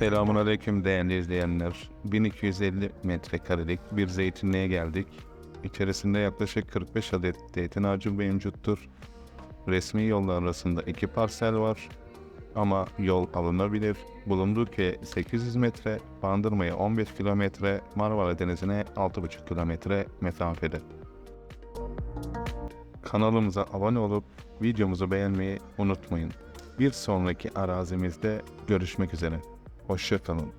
Selamun Aleyküm değerli izleyenler. 1250 metrekarelik bir zeytinliğe geldik. İçerisinde yaklaşık 45 adet zeytin ağacı mevcuttur. Resmi yollar arasında iki parsel var. Ama yol alınabilir. Bulunduğu köye 800 metre, Bandırma'ya 15 kilometre, Marmara Denizi'ne 6,5 kilometre mesafede. Kanalımıza abone olup videomuzu beğenmeyi unutmayın. Bir sonraki arazimizde görüşmek üzere. Hoşçakalın.